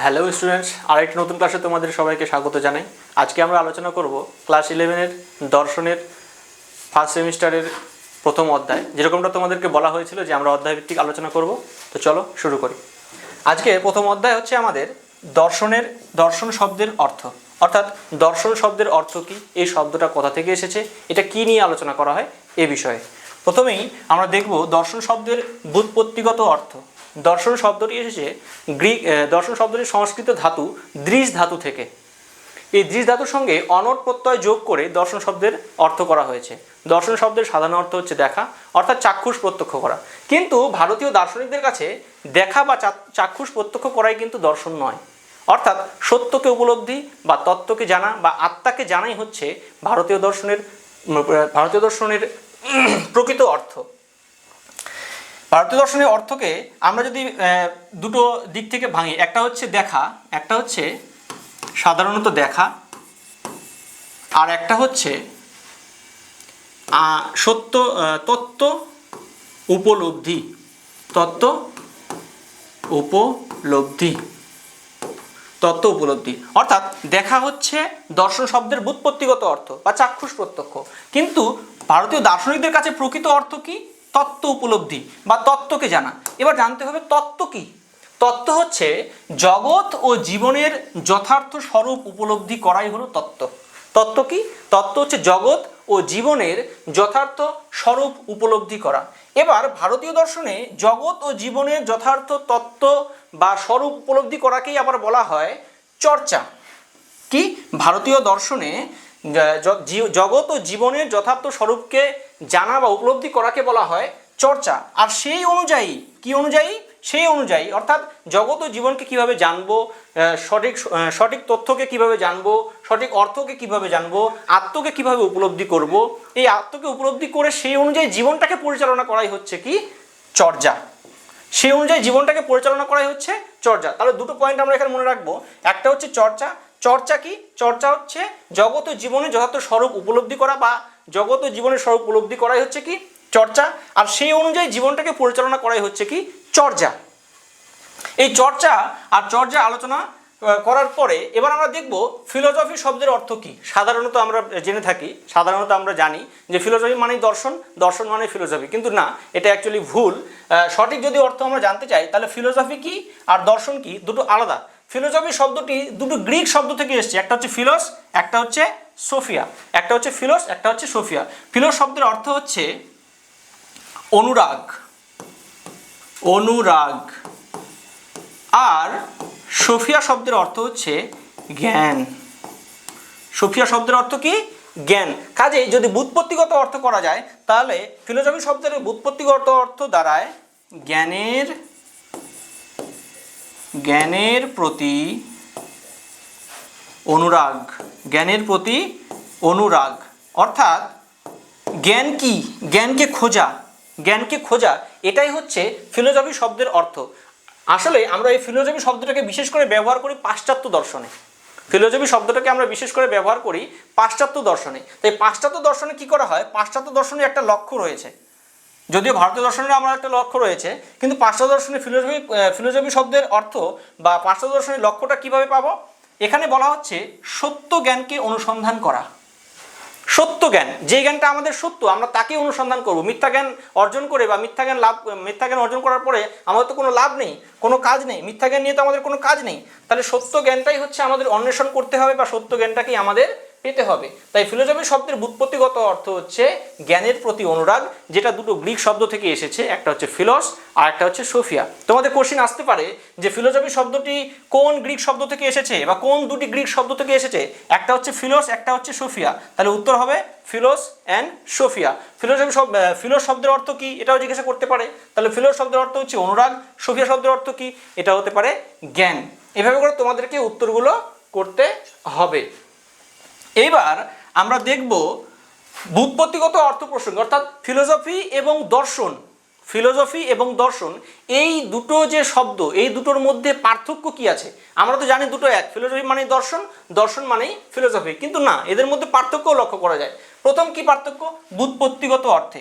Hello students আরেকটি নতুন ক্লাসে তোমাদের সবাইকে স্বাগত জানাই। আজকে আমরা আলোচনা করব ক্লাস ইলেভেনের দর্শনের ফার্স্ট সেমিস্টারের প্রথম অধ্যায়। যেরকমটা তোমাদেরকে বলা হয়েছিল যে আমরা অধ্যায় ভিত্তিক আলোচনা করব। তো চলো শুরু করি। আজকে প্রথম অধ্যায় হচ্ছে আমাদের দর্শনের, দর্শন শব্দের অর্থ। অর্থাৎ দর্শন শব্দের অর্থ কি? এই শব্দটা কোথা থেকে এসেছে? এটা কি নিয়ে আলোচনা করা হয়? এ বিষয়ে। প্রথমেই আমরা দেখব দর্শন শব্দের বুৎপত্তিগত অর্থ। দর্শন শব্দটি এসেছে গ্রিক দর্শন শব্দটি সংস্কৃত ধাতু, দৃশ ধাতু থেকে। এই দৃশ ধাতুর সঙ্গে অনট প্রত্যয় যোগ করে দর্শন শব্দের অর্থ করা হয়েছে। দর্শন শব্দের সাধারণ অর্থ হচ্ছে দেখা, অর্থাৎ চাক্ষুষ প্রত্যক্ষ করা। কিন্তু ভারতীয় দার্শনিকদের কাছে দেখা বা চাক্ষুষ প্রত্যক্ষ করাই কিন্তু দর্শন নয়। অর্থাৎ সত্যকে উপলব্ধি বা তত্ত্বকে জানা বা আত্মাকে জানাই হচ্ছে ভারতীয় দর্শনের ভারতীয় দর্শনের প্রকৃত অর্থ। ভারতীয় দর্শনের অর্থকে আমরা যদি দুটো দিক থেকে ভাঙি। একটা হচ্ছে দেখা, একটা হচ্ছে সাধারণত দেখা, আর একটা হচ্ছে সত্য তত্ত্ব উপলব্ধি। তত্ত্ব উপলব্ধি। তত্ত্ব উপলব্ধি। অর্থাৎ দেখা হচ্ছে দর্শন শব্দের বুৎপত্তিগত অর্থ বা চাক্ষুষ প্রত্যক্ষ। কিন্তু ভারতীয় দার্শনিকদের কাছে প্রকৃত অর্থ কি? তত্ত্ব উপলব্ধি বা তত্ত্বকে জানা। এবার জানতে হবে তত্ত্ব কি? তত্ত্ব হচ্ছে জগৎ ও জীবনের যথার্থ স্বরূপ উপলব্ধি করাই হলো তত্ত্ব। তত্ত্ব কি? তত্ত্ব হচ্ছে জগৎ ও জীবনের যথার্থ স্বরূপ উপলব্ধি করা। এবার ভারতীয় দর্শনে জগৎ ও জীবনের যথার্থ তত্ত্ব বা স্বরূপ উপলব্ধি করাকেই আবার বলা হয় চর্চা। কি? ভারতীয় দর্শনে জগৎ ও জীবনের যথার্থ স্বরূপকে জানা বা উপলব্ধি করাকে বলা হয় চর্চা। আর সেই অনুযায়ী, কি অনুযায়ী? সেই অনুযায়ী, অর্থাৎ জগৎ ও জীবনকে কীভাবে জানব সঠিক সঠিক তথ্যকে কীভাবে জানব, সঠিক অর্থকে কীভাবে জানব, আত্মকে কীভাবে উপলব্ধি করব, এই আত্মকে উপলব্ধি করে সেই অনুযায়ী জীবনটাকে পরিচালনা করাই হচ্ছে কি? চর্যা সেই অনুযায়ী জীবনটাকে পরিচালনা করাই হচ্ছে চর্চা। তাহলে দুটো পয়েন্ট আমরা এখানে মনে রাখব। একটা হচ্ছে চর্চা। চর্চা কি? চর্চা হচ্ছে জগৎ ও জীবনে যথার্থ স্বরূপ উপলব্ধি করা বা জগৎ ও জীবনের স্বরূপ উপলব্ধি করাই হচ্ছে কি? চর্চা। আর সেই অনুযায়ী জীবনটাকে পরিচালনা করাই হচ্ছে কি? চর্চা এই চর্চা আর চর্চা আলোচনা করার পরে এবার আমরা দেখব ফিলোসফি শব্দের অর্থ কি? সাধারণত আমরা জেনে থাকি, সাধারণত আমরা জানি যে ফিলোসফি মানেই দর্শন দর্শন মানে ফিলোসফি কিন্তু না, এটা অ্যাকচুয়ালি ভুল। সঠিক যদি অর্থ আমরা জানতে চাই, তাহলে ফিলোসফি কি আর দর্শন কি? দুটো আলাদা। ফিলোসফি শব্দটি দুটো গ্রিক শব্দ থেকে এসেছে। একটা হচ্ছে ফিলোস একটা হচ্ছে সোফিয়া। একটা হচ্ছে ফিলোস, একটা হচ্ছে সোফিয়া। ফিলোস শব্দের অর্থ হচ্ছে অনুরাগ। অনুরাগ। আর সোফিয়া শব্দের অর্থ হচ্ছে জ্ঞান। সোফিয়া শব্দের অর্থ কি? জ্ঞান। কাজে যদি বুৎপত্তিগত অর্থ করা যায়, তাহলে ফিলোসফি শব্দের বুৎপত্তিগত অর্থ দাঁড়ায় জ্ঞানের জ্ঞানের প্রতি অনুরাগ। জ্ঞানের প্রতি অনুরাগ। অর্থাৎ জ্ঞান কি? জ্ঞানকে খোঁজা। জ্ঞানকে খোঁজা, এটাই হচ্ছে ফিলোসফি শব্দের অর্থ। আসলে আমরা এই ফিলোসফি শব্দটাকে বিশেষ করে ব্যবহার করি পাশ্চাত্য দর্শনে। ফিলোসফি শব্দটাকে আমরা বিশেষ করে ব্যবহার করি পাশ্চাত্য দর্শনে। তাই পাশ্চাত্য দর্শনে কি করা হয়? পাশ্চাত্য দর্শনে একটা লক্ষ্য রয়েছে। যদিও ভারতীয় দর্শনের আমার একটা লক্ষ্য রয়েছে, কিন্তু পাশ্চাত্য দর্শনে ফিলোসফি ফিলোসফি শব্দের অর্থ বা পাশ্চাত্য দর্শনের লক্ষ্যটা কীভাবে পাবো? এখানে বলা হচ্ছে সত্য জ্ঞানকে অনুসন্ধান করা। সত্য জ্ঞান, যে জ্ঞানটা আমাদের সত্য, আমরা তাকে অনুসন্ধান করব। মিথ্যা জ্ঞান অর্জন করে বা মিথ্যা জ্ঞান লাভ, মিথ্যা জ্ঞান অর্জন করার পরে আমাদের তো কোনো লাভ নেই, কোনো কাজ নেই। মিথ্যা জ্ঞান নিয়ে তো আমাদের কোনো কাজ নেই। তাহলে সত্য জ্ঞানটাই হচ্ছে আমাদের অন্বেষণ করতে হবে বা সত্য জ্ঞানটাকেই আমাদের পেতে হবে। তাই ফিলোসফি শব্দের বুৎপত্তিগত অর্থ হচ্ছে জ্ঞানের প্রতি অনুরাগ, যেটা দুটো গ্রিক শব্দ থেকে এসেছে, একটা হচ্ছে ফিলস আর একটা হচ্ছে সোফিয়া। তোমাদের কোশ্চিন আসতে পারে যে ফিলোসফি শব্দটি কোন গ্রিক শব্দ থেকে এসেছে বা কোন দুটি গ্রিক শব্দ থেকে এসেছে? একটা হচ্ছে ফিলস, একটা হচ্ছে সোফিয়া। তাহলে উত্তর হবে ফিলোস অ্যান্ড সোফিয়া। ফিলোসফি শব্দ ফিলোস শব্দের অর্থ কি? এটাও জিজ্ঞাসা করতে পারে। তাহলে ফিলোস শব্দের অর্থ হচ্ছে অনুরাগ, সোফিয়া শব্দের অর্থ কি? এটা হতে পারে জ্ঞান। এভাবে করে তোমাদেরকে উত্তরগুলো করতে হবে। এইবার আমরা দেখব বুৎপত্তিগত অর্থ প্রসঙ্গ, অর্থাৎ ফিলোসফি এবং দর্শন ফিলোসফি এবং দর্শন, এই দুটো যে শব্দ, এই দুটোর মধ্যে পার্থক্য কি আছে? আমরা তো জানি দুটো এক ফিলোসফি মানেই দর্শন দর্শন মানেই ফিলোসফি কিন্তু না, এদের মধ্যে পার্থক্যও লক্ষ্য করা যায়। প্রথম কি পার্থক্য? বুৎপত্তিগত অর্থে।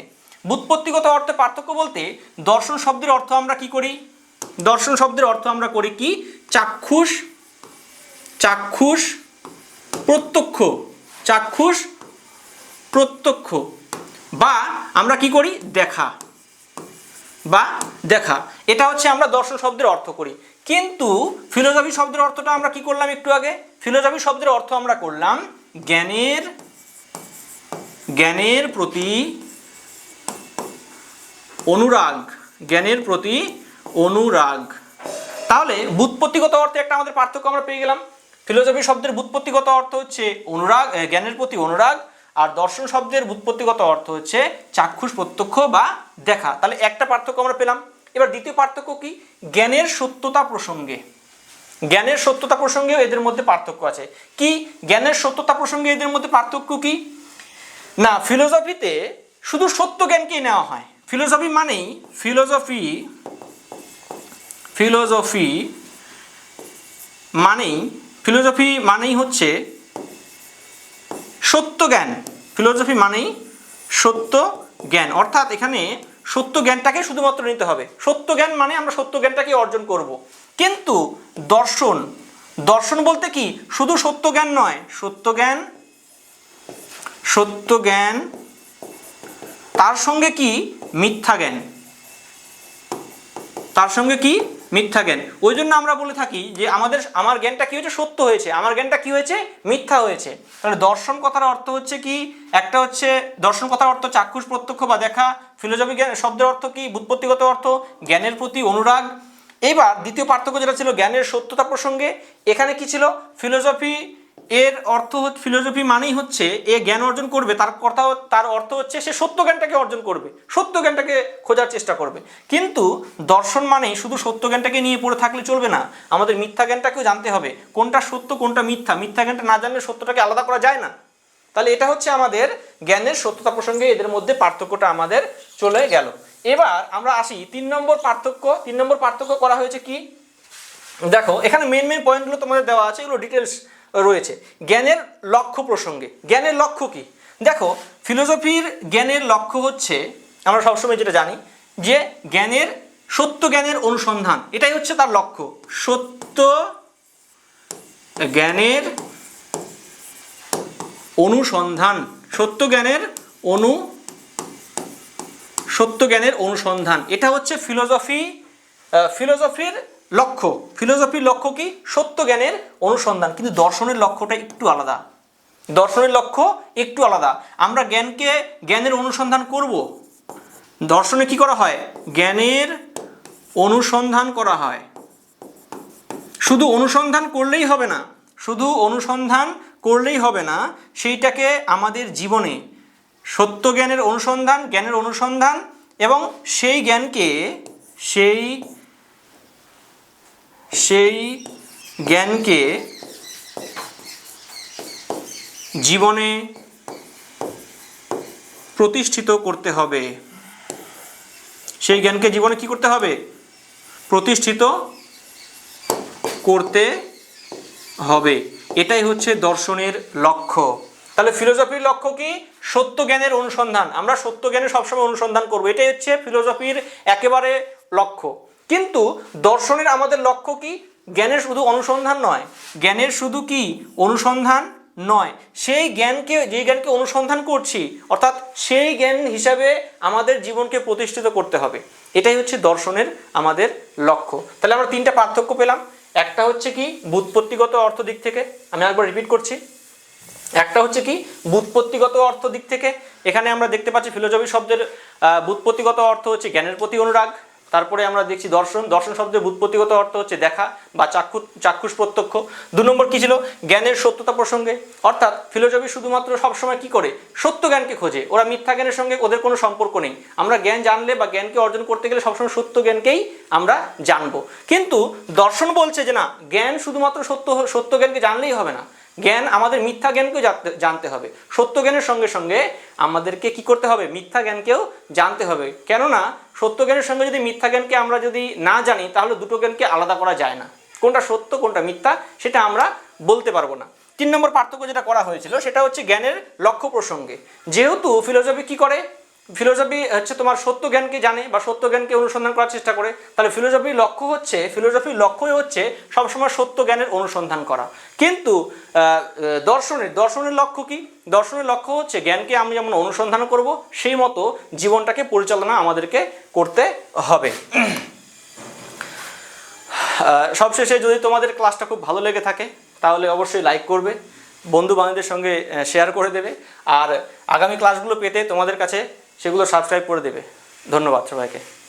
বুৎপত্তিগত অর্থে পার্থক্য বলতে দর্শন শব্দের অর্থ আমরা কি করি? দর্শন শব্দের অর্থ আমরা করি কি? চাক্ষুষ চাক্ষুষ প্রত্যক্ষ, চাক্ষুষ প্রত্যক্ষ। বা আমরা কি করি? দেখা। বা দেখা। এটা হচ্ছে আমরা দর্শন শব্দের অর্থ করি। কিন্তু ফিলোসফি শব্দের অর্থটা আমরা কি করলাম একটু আগে? ফিলোসফি শব্দের অর্থ আমরা করলাম জ্ঞানের জ্ঞানের প্রতি অনুরাগ। জ্ঞানের প্রতি অনুরাগ। তাহলে বুৎপত্তিগত অর্থে একটা আমাদের পার্থক্য আমরা পেয়ে গেলাম। ফিলোসফি শব্দের বুৎপত্তিগত অর্থ হচ্ছে অনুরাগ জ্ঞানের প্রতি অনুরাগ, আর দর্শন শব্দের বুৎপত্তিগত অর্থ হচ্ছে চাক্ষুষ প্রত্যক্ষ বা দেখা। তাহলে একটা পার্থক্য আমরা পেলাম। এবার দ্বিতীয় পার্থক্য কি? জ্ঞানের সত্যতা প্রসঙ্গে। জ্ঞানের সত্যতা প্রসঙ্গেও এদের মধ্যে পার্থক্য আছে। কি? জ্ঞানের সত্যতা প্রসঙ্গে এদের মধ্যে পার্থক্য কি? না, ফিলোসফিতে শুধু সত্য জ্ঞানকেই নেওয়া হয়। ফিলোসফি মানেই ফিলোসফি ফিলোসফি মানেই ফিলোসফি মানেই হচ্ছে সত্য জ্ঞান ফিলোসফি মানেই সত্য জ্ঞান অর্থাৎ এখানে সত্য জ্ঞানটাকে শুধুমাত্র নিতে হবে। সত্য জ্ঞান মানে আমরা সত্য জ্ঞানটাকে অর্জন করব। কিন্তু দর্শন দর্শন বলতে কি? শুধু সত্য জ্ঞান নয়। সত্য জ্ঞান সত্য জ্ঞান তার সঙ্গে কি? মিথ্যা জ্ঞান। তার সঙ্গে কি? মিথ্যা জ্ঞান। ওই জন্য আমরা বলে থাকি যে আমাদের, আমার জ্ঞানটা কি হয়েছে? সত্য হয়েছে। আমার জ্ঞানটা কি হয়েছে? মিথ্যা হয়েছে। তাহলে দর্শন কথার অর্থ হচ্ছে কি? একটা হচ্ছে দর্শন কথার অর্থ চাক্ষুষ, প্রত্যক্ষ বা দেখা। ফিলোজফি জ্ঞান, শব্দের অর্থ কি? বুৎপত্তিগত অর্থ, জ্ঞানের প্রতি অনুরাগ। এবার দ্বিতীয় পার্থক্য যেটা ছিল জ্ঞানের সত্যতা প্রসঙ্গে, এখানে কি ছিল? ফিলোসফি এর অর্থ হচ্ছে ফিলোসফি মানেই হচ্ছে এ জ্ঞান অর্জন করবে, তার কথা তার অর্থ হচ্ছে সে সত্য জ্ঞানটাকে অর্জন করবে, সত্য জ্ঞানটাকে খোঁজার চেষ্টা করবে। কিন্তু দর্শন মানেই শুধু সত্য জ্ঞানটাকে নিয়ে পড়ে থাকলে চলবে না, আমাদের মিথ্যা জ্ঞানটাকেও জানতে হবে, কোনটা সত্য, কোনটা মিথ্যা? মিথ্যা জ্ঞানটা না জানলে সত্যটাকে আলাদা করা যায় না। তাহলে এটা হচ্ছে আমাদের জ্ঞানের সত্যতা প্রসঙ্গে এদের মধ্যে পার্থক্যটা আমাদের চলে গেল। এবার আমরা আসি, তিন নম্বর পার্থক্য, তিন নম্বর পার্থক্য করা হয়েছে কি? দেখো, এখানে মেন মেন পয়েন্টগুলো তোমাদের দেওয়া আছে, এগুলো ডিটেলস রয়েছে। জ্ঞানের লক্ষ্য প্রসঙ্গে। জ্ঞানের লক্ষ্য কি? দেখো, ফিলোসফির জ্ঞানের লক্ষ্য হচ্ছে, আমরা সবসময় যেটা জানি, যে জ্ঞানের, সত্য জ্ঞানের অনুসন্ধান। এটাই হচ্ছে তার লক্ষ্য। সত্য জ্ঞানের অনুসন্ধান। সত্য জ্ঞানের অনু, সত্য জ্ঞানের অনুসন্ধান। এটা হচ্ছে ফিলোসফি ফিলোসফির লক্ষ্য। ফিলোসফির লক্ষ্য কি? সত্য জ্ঞানের অনুসন্ধান। কিন্তু দর্শনের লক্ষ্যটা একটু আলাদা। দর্শনের লক্ষ্য একটু আলাদা। আমরা জ্ঞানকে, জ্ঞানের অনুসন্ধান করব। দর্শনে কি করা হয়? জ্ঞানের অনুসন্ধান করা হয়। শুধু অনুসন্ধান করলেই হবে না। শুধু অনুসন্ধান করলেই হবে না। সেইটাকে আমাদের জীবনে সত্য জ্ঞানের অনুসন্ধান জ্ঞানের অনুসন্ধান এবং সেই জ্ঞানকে, সেই সেই জ্ঞানকে জীবনে প্রতিষ্ঠিত করতে হবে। সেই জ্ঞানকে জীবনে কি করতে হবে? প্রতিষ্ঠিত করতে হবে। এটাই হচ্ছে দর্শনের লক্ষ্য। তাহলে ফিলোসফির লক্ষ্য কি? সত্য জ্ঞানের অনুসন্ধান। আমরা সত্য জ্ঞানের সবসময় অনুসন্ধান করব। এটাই হচ্ছে ফিলোসফির একেবারে লক্ষ্য। কিন্তু দর্শনের আমাদের লক্ষ্য কি? জ্ঞানের শুধু অনুসন্ধান নয়। জ্ঞানের শুধু কি? অনুসন্ধান নয়। সেই জ্ঞানকে যে জ্ঞানকে অনুসন্ধান করছি, অর্থাৎ সেই জ্ঞান হিসাবে আমাদের জীবনকে প্রতিষ্ঠিত করতে হবে। এটাই হচ্ছে দর্শনের আমাদের লক্ষ্য। তাহলে আমরা তিনটা পার্থক্য পেলাম। একটা হচ্ছে কি? বুৎপত্তিগত অর্থ দিক থেকে। আমি একবার রিপিট করছি। একটা হচ্ছে কি? বুৎপত্তিগত অর্থ দিক থেকে। এখানে আমরা দেখতে পাচ্ছি ফিলোসফি শব্দের বুৎপত্তিগত অর্থ হচ্ছে জ্ঞানের প্রতি অনুরাগ। তারপরে আমরা দেখছি দর্শন। দর্শন শব্দের বুৎপত্তিগত অর্থ হচ্ছে দেখা বা চাক্ষু চাক্ষুষ প্রত্যক্ষ। দু নম্বর কী ছিল? জ্ঞানের সত্যতা প্রসঙ্গে। অর্থাৎ ফিলোসফি শুধুমাত্র সবসময় কি করে? সত্য জ্ঞানকে খোঁজে। ওরা মিথ্যা জ্ঞানের সঙ্গে ওদের কোনো সম্পর্ক নেই। আমরা জ্ঞান জানলে বা জ্ঞানকে অর্জন করতে গেলে সবসময় সত্য জ্ঞানকেই আমরা জানব। কিন্তু দর্শন বলছে যে না, জ্ঞান শুধুমাত্র সত্য সত্য জ্ঞানকে জানলেই হবে না। জ্ঞান, আমাদের মিথ্যা জ্ঞানকেও জানতে- হবে। সত্য জ্ঞানের সঙ্গে সঙ্গে আমাদেরকে কি করতে হবে? মিথ্যা জ্ঞানকেও জানতে হবে। কেননা, সত্য জ্ঞানের সঙ্গে যদি মিথ্যা জ্ঞানকে আমরা যদি না জানি, তাহলে দুটো জ্ঞানকে আলাদা করা যায় না। কোনটা সত্য, কোনটা মিথ্যা, সেটা আমরা বলতে পারব না। তিন নম্বর পার্থক্য যেটা করা হয়েছিল, সেটা হচ্ছে জ্ঞানের লক্ষ্য প্রসঙ্গে। যেহেতু ফিলোসফি কি করে? ফিলোসফি হচ্ছে তোমার সত্য জ্ঞানকে জানে বা সত্য জ্ঞানকে অনুসন্ধান করার চেষ্টা করে। তাহলে ফিলোসফির লক্ষ্য হচ্ছে ফিলোসফির লক্ষ্যই হচ্ছে সবসময় সত্য জ্ঞানের অনুসন্ধান করা। কিন্তু দর্শনের দর্শনের লক্ষ্য কি? দর্শনের লক্ষ্য হচ্ছে জ্ঞানকে আমি যেমন অনুসন্ধান করব, সেই মতো জীবনটাকে পরিচালনা আমাদেরকে করতে হবে। সবশেষে যদি তোমাদের ক্লাসটা খুব ভালো লেগে থাকে, তাহলে অবশ্যই লাইক করবে বন্ধু বান্ধবদের সঙ্গে শেয়ার করে দেবে। আর আগামী ক্লাসগুলো পেতে তোমাদের কাছে সেগুলো সাবস্ক্রাইব করে দেবে। ধন্যবাদ সবাইকে।